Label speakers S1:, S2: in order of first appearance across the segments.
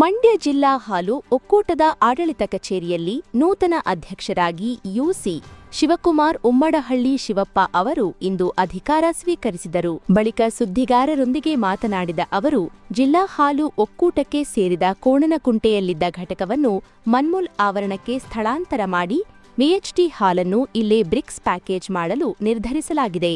S1: ಮಂಡ್ಯ ಜಿಲ್ಲಾ ಹಾಲು ಒಕ್ಕೂಟದ ಆಡಳಿತ ಕಚೇರಿಯಲ್ಲಿ ನೂತನ ಅಧ್ಯಕ್ಷರಾಗಿ ಯುಸಿ ಶಿವಕುಮಾರ್ ಉಮ್ಮಡಹಳ್ಳಿ ಶಿವಪ್ಪ ಅವರು ಇಂದು ಅಧಿಕಾರ ಸ್ವೀಕರಿಸಿದರು. ಬಳಿಕ ಸುದ್ದಿಗಾರರೊಂದಿಗೆ ಮಾತನಾಡಿದ ಅವರು, ಜಿಲ್ಲಾ ಹಾಲು ಒಕ್ಕೂಟಕ್ಕೆ ಸೇರಿದ ಕೋಣನಕುಂಟೆಯಲ್ಲಿದ್ದ ಘಟಕವನ್ನು ಮನ್ಮೂಲ್ ಆವರಣಕ್ಕೆ ಸ್ಥಳಾಂತರ ಮಾಡಿ, ವಿಎಚ್ಡಿ ಹಾಲನ್ನು ಇಲ್ಲೇ ಬ್ರಿಕ್ಸ್ ಪ್ಯಾಕೇಜ್ ಮಾಡಲು ನಿರ್ಧರಿಸಲಾಗಿದೆ.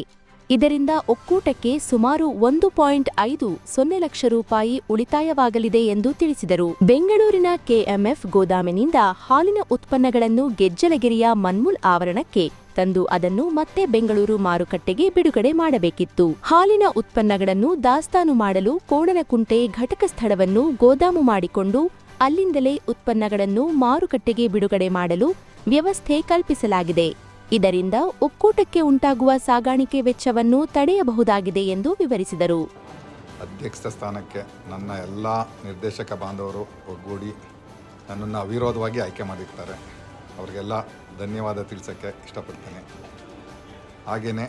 S1: ಇದರಿಂದ ಒಕ್ಕೂಟಕ್ಕೆ ಸುಮಾರು ಒಂದು ಪಾಯಿಂಟ್ ಐದು ಸೊನ್ನೆ ಲಕ್ಷ ರೂಪಾಯಿ ಉಳಿತಾಯವಾಗಲಿದೆ ಎಂದು ತಿಳಿಸಿದರು. ಬೆಂಗಳೂರಿನ ಕೆಎಂಎಫ್ ಗೋದಾಮಿನಿಂದ ಹಾಲಿನ ಉತ್ಪನ್ನಗಳನ್ನು ಗೆಜ್ಜಲಗಿರಿಯ ಮನ್ಮುಲ್ ಆವರಣಕ್ಕೆ ತಂದು ಅದನ್ನು ಮತ್ತೆ ಬೆಂಗಳೂರು ಮಾರುಕಟ್ಟೆಗೆ ಬಿಡುಗಡೆ ಮಾಡಬೇಕಿತ್ತು. ಹಾಲಿನ ಉತ್ಪನ್ನಗಳನ್ನು ದಾಸ್ತಾನು ಮಾಡಲು ಕೋಣನಕುಂಟೆ ಘಟಕ ಸ್ಥಳವನ್ನು ಗೋದಾಮು ಮಾಡಿಕೊಂಡು ಅಲ್ಲಿಂದಲೇ ಉತ್ಪನ್ನಗಳನ್ನು ಮಾರುಕಟ್ಟೆಗೆ ಬಿಡುಗಡೆ ಮಾಡಲು ವ್ಯವಸ್ಥೆ ಕಲ್ಪಿಸಲಾಗಿದೆ. ಇದರಿಂದ ಒಕ್ಕೂಟಕ್ಕೆ ಉಂಟಾಗುವ ಸಾಗಾಣಿಕೆ ವೆಚ್ಚವನ್ನು ತಡೆಯಬಹುದಾಗಿದೆ ಎಂದು ವಿವರಿಸಿದರು.
S2: ಅಧ್ಯಕ್ಷ ಸ್ಥಾನಕ್ಕೆ ನನ್ನ ಎಲ್ಲ ನಿರ್ದೇಶಕ ಬಾಂಧವರು ಒಗ್ಗೂಡಿ ನನ್ನನ್ನು ಅವಿರೋಧವಾಗಿ ಆಯ್ಕೆ ಮಾಡಿರ್ತಾರೆ. ಅವರಿಗೆಲ್ಲ ಧನ್ಯವಾದ ತಿಳಿಸೋಕ್ಕೆ ಇಷ್ಟಪಡ್ತೇನೆ. ಹಾಗೆಯೇ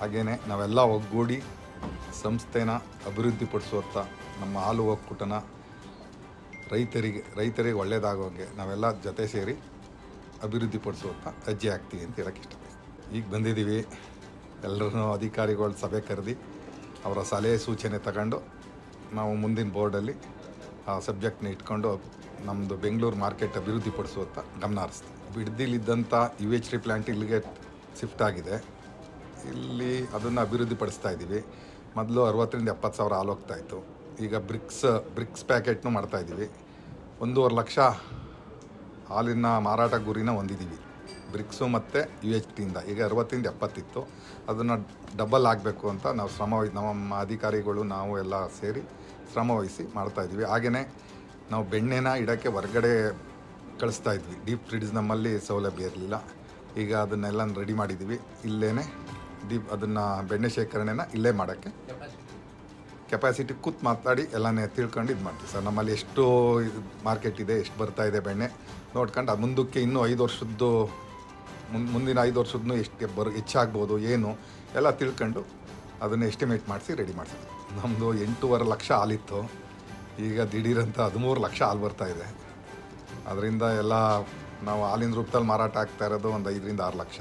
S2: ಹಾಗೆಯೇ ನಾವೆಲ್ಲ ಒಗ್ಗೂಡಿ ಸಂಸ್ಥೆನ ಅಭಿವೃದ್ಧಿಪಡಿಸುವತ್ತ ನಮ್ಮ ಹಾಲು ಒಕ್ಕೂಟನ ರೈತರಿಗೆ ರೈತರಿಗೆ ಒಳ್ಳೆಯದಾಗೋಂಗೆ ನಾವೆಲ್ಲ ಜೊತೆ ಸೇರಿ ಅಭಿವೃದ್ಧಿಪಡಿಸುವತ್ತ ಹೆಜ್ಜೆ ಆಗ್ತೀವಿ ಅಂತ ಹೇಳಕ್ಕೆ ಇಷ್ಟಪಡ್ತೀನಿ. ಈಗ ಬಂದಿದ್ದೀವಿ. ಎಲ್ಲರೂ ಅಧಿಕಾರಿಗಳ ಸಭೆ ಕರೆದು ಅವರ ಸಲಹೆ ಸೂಚನೆ ತಗೊಂಡು ನಾವು ಮುಂದಿನ ಬೋರ್ಡಲ್ಲಿ ಆ ಸಬ್ಜೆಕ್ಟ್ನ ಇಟ್ಕೊಂಡು ನಮ್ಮದು ಬೆಂಗಳೂರು ಮಾರ್ಕೆಟ್ ಅಭಿವೃದ್ಧಿಪಡಿಸುವತ್ತ ಗಮನ ಹರಿಸ್ತೀವಿ. ಬಿಡ್ದಿಲಿದ್ದಂಥ ಯು ಎಚ್ ಡಿ ಪ್ಲ್ಯಾಂಟ್ ಇಲ್ಲಿಗೆ ಶಿಫ್ಟ್ ಆಗಿದೆ. ಇಲ್ಲಿ ಅದನ್ನು ಅಭಿವೃದ್ಧಿಪಡಿಸ್ತಾ ಇದ್ದೀವಿ. ಮೊದಲು ಅರವತ್ತರಿಂದ ಎಪ್ಪತ್ತು ಸಾವಿರ ಹಾಲು ಹೋಗ್ತಾ ಇತ್ತು. ಈಗ ಬ್ರಿಕ್ಸ್ ಬ್ರಿಕ್ಸ್ ಪ್ಯಾಕೆಟ್ನು ಮಾಡ್ತಾ ಇದ್ದೀವಿ. ಒಂದೂವರೆ ಲಕ್ಷ ಹಾಲಿನ ಮಾರಾಟ ಗುರಿನ ಹೊಂದಿದ್ದೀವಿ. ಬ್ರಿಕ್ಸು ಮತ್ತು ಯು ಎಚ್ ಟಿಯಿಂದ. ಈಗ ಅರವತ್ತಿಂದ ಎಪ್ಪತ್ತಿತ್ತು. ಅದನ್ನು ಡಬಲ್ ಆಗಬೇಕು ಅಂತ ನಾವು ಶ್ರಮ ನಮ್ಮ ಅಧಿಕಾರಿಗಳು, ನಾವು ಎಲ್ಲ ಸೇರಿ ಶ್ರಮ ವಹಿಸಿ ಮಾಡ್ತಾಯಿದ್ವಿ ಹಾಗೆಯೇ ನಾವು ಬೆಣ್ಣೆನ ಇಡೋಕ್ಕೆ ಹೊರಗಡೆ ಕಳಿಸ್ತಾ ಇದ್ವಿ. ಡೀಪ್ ಫ್ರಿಡ್ಜ್ ನಮ್ಮಲ್ಲಿ ಸೌಲಭ್ಯ ಇರಲಿಲ್ಲ. ಈಗ ಅದನ್ನೆಲ್ಲ ರೆಡಿ ಮಾಡಿದ್ದೀವಿ. ಇಲ್ಲೇ ಡೀಪ್ ಅದನ್ನು ಬೆಣ್ಣೆ ಶೇಖರಣೆನ ಇಲ್ಲೇ ಮಾಡೋಕ್ಕೆ ಕೆಪಾಸಿಟಿ ಕೂತ್ ಮಾತಾಡಿ ಎಲ್ಲನೇ ತಿಳ್ಕೊಂಡು ಇದು ಮಾಡ್ತೀವಿ. ಸರ್, ನಮ್ಮಲ್ಲಿ ಎಷ್ಟು ಮಾರ್ಕೆಟ್ ಇದೆ, ಎಷ್ಟು ಬರ್ತಾ ಇದೆ ಬೆಣ್ಣೆ. ನೋಡ್ಕೊಂಡು ಅದು ಮುಂದಕ್ಕೆ ಇನ್ನೂ ಐದು ವರ್ಷದ್ದು ಮುಂದಿನ ಐದು ವರ್ಷದ್ದು ಎಷ್ಟು ಬರ್, ಹೆಚ್ಚಾಗ್ಬೋದು, ಏನು, ಎಲ್ಲ ತಿಳ್ಕೊಂಡು ಅದನ್ನು ಎಸ್ಟಿಮೇಟ್ ಮಾಡಿಸಿ ರೆಡಿ ಮಾಡ್ತೀವಿ ನಮ್ಮದು ಎಂಟೂವರೆ ಲಕ್ಷ ಹಾಲಿತ್ತು ಈಗ ದಿಢೀರಂತ ಹದಿಮೂರು ಲಕ್ಷ ಹಾಲು ಬರ್ತಾ ಇದೆ. ಅದರಿಂದ ಎಲ್ಲ ನಾವು ಹಾಲಿನ ರೂಪದಲ್ಲಿ ಮಾರಾಟ ಆಗ್ತಾ ಇರೋದು ಒಂದು ಐದರಿಂದ ಆರು ಲಕ್ಷ.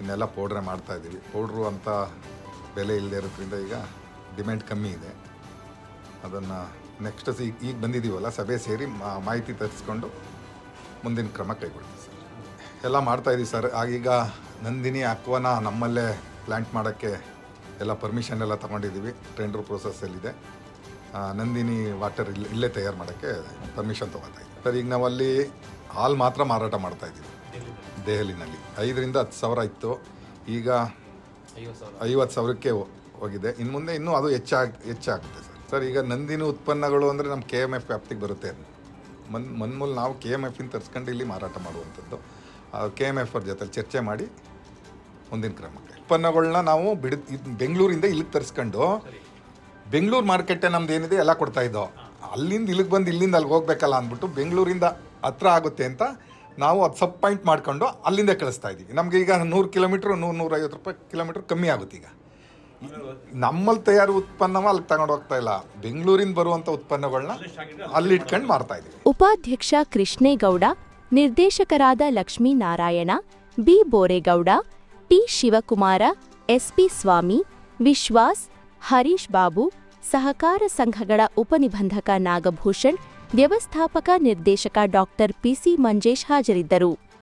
S2: ಇನ್ನೆಲ್ಲ ಪೌಡ್ರೆ ಮಾಡ್ತಾಯಿದ್ದೀವಿ ಪೌಡ್ರು ಅಂತ ಬೆಲೆ ಇಲ್ಲದೆ ಇರೋದ್ರಿಂದ ಈಗ ಡಿಮ್ಯಾಂಡ್ ಕಮ್ಮಿ ಇದೆ. ಅದನ್ನು ನೆಕ್ಸ್ಟ್ ಈಗ ಈಗ ಬಂದಿದ್ದೀವಲ್ಲ ಸಭೆ ಸೇರಿ ಮಾ- ಮಾಹಿತಿ ತರಿಸ್ಕೊಂಡು ಮುಂದಿನ ಕ್ರಮ ಕೈಗೊಳ್ತೀವಿ ಸರ್. ಎಲ್ಲ ಮಾಡ್ತಾಯಿದ್ದೀವಿ ಸರ್. ಆಗೀಗ ನಂದಿನಿ ಅಕ್ವನ ನಮ್ಮಲ್ಲೇ ಪ್ಲ್ಯಾಂಟ್ ಮಾಡೋಕ್ಕೆ ಎಲ್ಲ ಪರ್ಮಿಷನ್ ಎಲ್ಲ ತೊಗೊಂಡಿದ್ದೀವಿ ಟೆಂಡರ್ ಪ್ರೋಸೆಸ್ಸಲ್ಲಿದೆ ನಂದಿನಿ ವಾಟರ್ ಇಲ್ಲಿ ಇಲ್ಲೇ ತಯಾರು ಮಾಡೋಕ್ಕೆ ಪರ್ಮಿಷನ್ ತೊಗೊತಾ ಇದ್ದೀವಿ ಸರ್ ಈಗ ನಾವಲ್ಲಿ ಹಾಲು ಮಾತ್ರ ಮಾರಾಟ ಮಾಡ್ತಾ ಇದ್ದೀವಿ. ದೆಹಲಿನಲ್ಲಿ. ಐದರಿಂದ ಹತ್ತು ಸಾವಿರ ಇತ್ತು. ಈಗ ಐವತ್ತು ಸಾವಿರಕ್ಕೆ ಹೋಗಿದೆ. ಇನ್ನು ಮುಂದೆ ಇನ್ನೂ ಅದು ಹೆಚ್ಚಾಗಿ ಹೆಚ್ಚಾಗುತ್ತೆ ಸರ್. ಸರ್ ಈಗ ನಂದಿನಿ ಉತ್ಪನ್ನಗಳು ಅಂದರೆ ನಮ್ಮ ಕೆ ಎಂ ಎಫ್ ವ್ಯಾಪ್ತಿಗೆ ಬರುತ್ತೆ. ಮನ್ ಮನ್ಮೂಲ್ ನಾವು ಕೆ ಎಂ ಎಫಿನ ತರಿಸ್ಕೊಂಡು ಇಲ್ಲಿ ಮಾರಾಟ ಮಾಡುವಂಥದ್ದು. ಕೆ ಎಂ ಎಫ್ ಅವ್ರ ಜೊತೆ ಚರ್ಚೆ ಮಾಡಿ ಮುಂದಿನ ಕ್ರಮಕ್ಕೆ. ಉತ್ಪನ್ನಗಳನ್ನ ನಾವು ಬಿಡ್ ಬೆಂಗಳೂರಿಂದ ಇಲ್ಲಿಗೆ ತರಿಸ್ಕೊಂಡು ಬೆಂಗಳೂರು ಮಾರ್ಕೆಟೇ ನಮ್ದು ಏನಿದೆ ಎಲ್ಲ ಕೊಡ್ತಾ ಇದ್ದೋ. ಅಲ್ಲಿಂದ ಇಲ್ಲಿಗೆ ಬಂದು ಇಲ್ಲಿಂದ ಅಲ್ಲಿಗೆ ಹೋಗ್ಬೇಕಲ್ಲ ಅಂದ್ಬಿಟ್ಟು ಬೆಂಗಳೂರಿಂದ ಹತ್ರ ಆಗುತ್ತೆ ಅಂತ ನಾವು ಅದು ಸಬ್ ಪಾಯಿಂಟ್ ಮಾಡ್ಕೊಂಡು ಅಲ್ಲಿಂದ ಕಳಿಸ್ತಾ ಇದ್ದೀವಿ ನಮಗೆ ಈಗ ನೂರು ಕಿಲೋಮೀಟ್ರ್ ನೂರು ನೂರೈವತ್ತು ರೂಪಾಯಿ ಕಿಲೋಮೀಟ್ರ್ ಕಮ್ಮಿ ಆಗುತ್ತೆ ಈಗ ನಮ್ಮಲ್ಲಿ ತಯಾರು ಉತ್ಪನ್ನವ ಅಲ್ಲಿ ತಗೊಂಡು ಹೋಗ್ತಾ ಇಲ್ಲ. ಬೆಂಗಳೂರಿಂದ ಬರುವಂತ ಉತ್ಪನ್ನಗಳನ್ನ ಅಲ್ಲಿ ಇಟ್ಕೊಂಡು ಮಾರ್ತಾ ಇದ್ದೀವಿ
S1: ಉಪಾಧ್ಯಕ್ಷ ಕೃಷ್ಣೇಗೌಡ, ನಿರ್ದೇಶಕರಾದ Lakshminarayana B Boregowda, T Shivakumara SP Swamy, Vishwas, Harish Babu, ಸಹಕಾರ ಸಂಘಗಳ ಉಪನಿಬಂಧಕ ನಾಗಭೂಷಣ್, ವ್ಯವಸ್ಥಾಪಕ ನಿರ್ದೇಶಕ ಡಾಕ್ಟರ್ ಪಿಸಿ ಮಂಜೇಶ್ ಹಾಜರಿದ್ದರು.